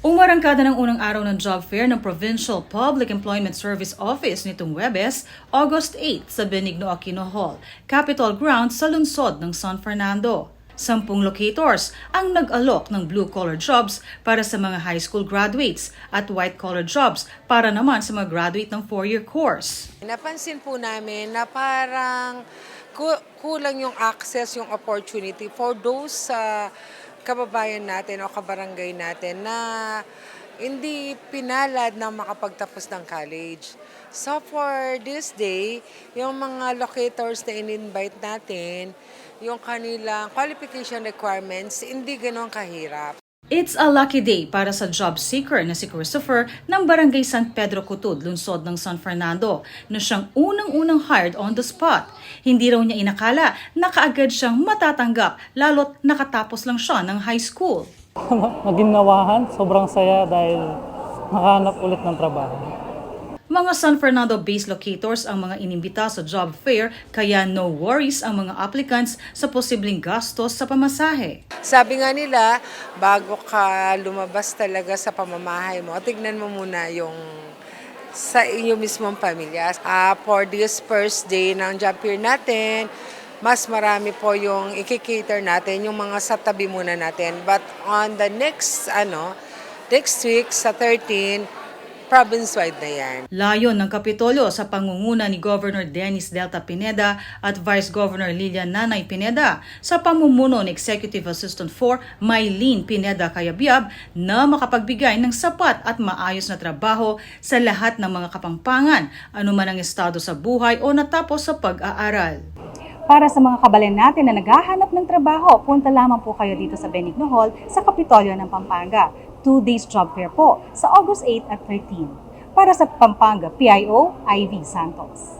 Umarangkada ng unang araw ng job fair ng Provincial Public Employment Service Office nitong Webes, August 8 sa Benigno Aquino Hall, Capitol Grounds sa lungsod ng San Fernando. Sampung locators ang nag-alok ng blue-collar jobs para sa mga high school graduates at white-collar jobs para naman sa mga graduate ng four-year course. Napansin po namin na parang ku- kulang yung access, yung opportunity for those sa kababayan natin o kabarangay natin na hindi pinalad na makapagtapos ng college. So for this day, yung mga locators na in-invite natin, yung kanilang qualification requirements, hindi ganun kahirap. It's a lucky day para sa job seeker na si Christopher ng Barangay San Pedro Cutud, lungsod ng San Fernando, na siyang unang-unang hired on the spot. Hindi raw niya inakala na kaagad siyang matatanggap lalo't nakatapos lang siya ng high school. naginawahan, sobrang saya dahil nakahanap ulit ng trabaho. Mga San Fernando-based locators ang mga inimbita sa job fair kaya no worries ang mga applicants sa posibleng gastos sa pamasahe. Sabi nga nila, bago ka lumabas talaga sa pamamahay mo, tignan mo muna yung sa iyo mismong pamilya. Ah, for this first day ng job fair natin, mas marami po yung ikikater natin, yung mga sa tabi muna natin. But on the next, ano, next week sa 13, province-wide na yan. Layon ng Kapitolyo sa pangunguna ni Governor Dennis Delta Pineda at Vice Governor Lilian Nanay Pineda sa pamumuno ni Executive Assistant 4 Maylene Pineda Kayabyab na makapagbigay ng sapat at maayos na trabaho sa lahat ng mga kapampangan, anuman ang estado sa buhay o natapos sa pag-aaral. Para sa mga kabalan natin na naghahanap ng trabaho, punta lamang po kayo dito sa Benigno Hall sa Kapitolyo ng Pampanga. Two days job fair po sa August 8 at 13. Para sa Pampanga, PIO, Ivy Santos.